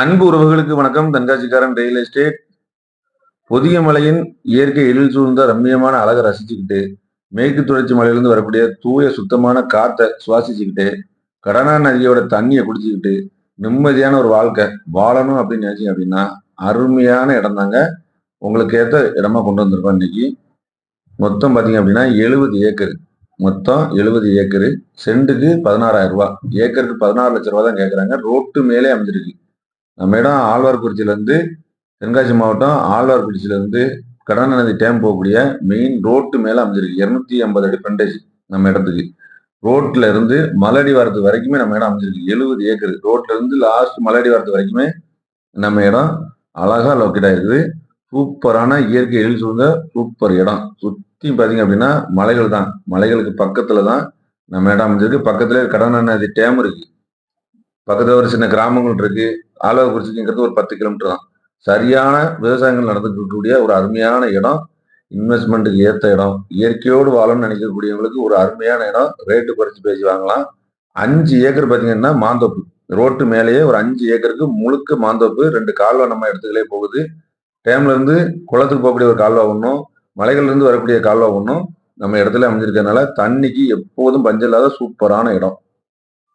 அன்பு உறவுகளுக்கு வணக்கம். தன்காட்சிக்காரன் ரியல் எஸ்டேட் பொதிய மலையின் இயற்கை எழில் சூழ்ந்த ரம்மியமான அழகை ரசிச்சுக்கிட்டு மேற்கு தொடர்ச்சி மலையிலிருந்து வரக்கூடிய தூய சுத்தமான காற்றை சுவாசிச்சுக்கிட்டு கடனா நதியோட தண்ணியை குடிச்சுக்கிட்டு நிம்மதியான ஒரு வாழ்க்கை வாழணும் அப்படின்னு நினைச்சீங்க அப்படின்னா அருமையான இடம் தாங்க. உங்களுக்கு ஏற்ற இடமா கொண்டு வந்திருக்கோம் இன்னைக்கு. மொத்தம் பார்த்தீங்க அப்படின்னா எழுபது ஏக்கர். மொத்தம் எழுபது ஏக்கரு. சென்ட்டுக்கு பதினாறாயிரம் ரூபா ஏக்கருக்கு பதினாறு லட்ச ரூபா தான் கேட்குறாங்க ரோட்டு மேலே அமைஞ்சிருக்கு. நம்ம இடம் ஆழ்வார்குறிச்சியிலேருந்து தென்காசி மாவட்டம் ஆழ்வார்குறிச்சியிலேருந்து கடன நதி டேம் போகக்கூடிய மெயின் ரோட்டு மேலே அமைஞ்சிருக்கு. இரநூத்தி ஐம்பது அடி ஃப்ரண்டேஜ் நம்ம இடத்துக்கு. ரோட்ல இருந்து மலடி வாரத்து வரைக்குமே நம்ம இடம் அமைஞ்சிருக்கு. எழுபது ஏக்கர். ரோட்ல இருந்து லாஸ்ட் மலடி வாரத்து வரைக்குமே நம்ம இடம் அழகா லொக்கேட் ஆயிருக்குது. சூப்பரான இயற்கை எழில் சூழ்ந்த சூப்பர் இடம். சுற்றி பார்த்தீங்க அப்படின்னா மலைகள் தான். மலைகளுக்கு பக்கத்துல தான் நம்ம இடம் அமைஞ்சிருக்கு. பக்கத்துல கடன நதி டேம் இருக்கு. பக்கத்தில் ஒரு சின்ன கிராமங்கள் இருக்கு. ஆலோகுறிச்சிங்கிறது ஒரு பத்து கிலோமீட்டர் தான். சரியான விவசாயங்கள் நடந்துக்கக்கூடிய ஒரு அருமையான இடம். இன்வெஸ்ட்மெண்ட்டுக்கு ஏற்ற இடம். இயற்கையோடு வாழணும்னு நினைக்கக்கூடியவங்களுக்கு ஒரு அருமையான இடம். ரேட்டு குறைச்சி பேசி வாங்கலாம். அஞ்சு ஏக்கர் பார்த்தீங்கன்னா மாந்தோப்பு. ரோட்டு மேலேயே ஒரு அஞ்சு ஏக்கருக்கு முழுக்க மாந்தோப்பு. ரெண்டு கால்வா நம்ம இடத்துக்களே போகுது. டேம்லேருந்து குளத்துக்கு போகக்கூடிய ஒரு கால்வா ஒன்றும் மலைகள்லேருந்து வரக்கூடிய கால்வா ஒன்றும் நம்ம இடத்துல அமைஞ்சிருக்கிறதுனால தண்ணிக்கு எப்போதும் பஞ்சம் இல்லாத சூப்பரான இடம்.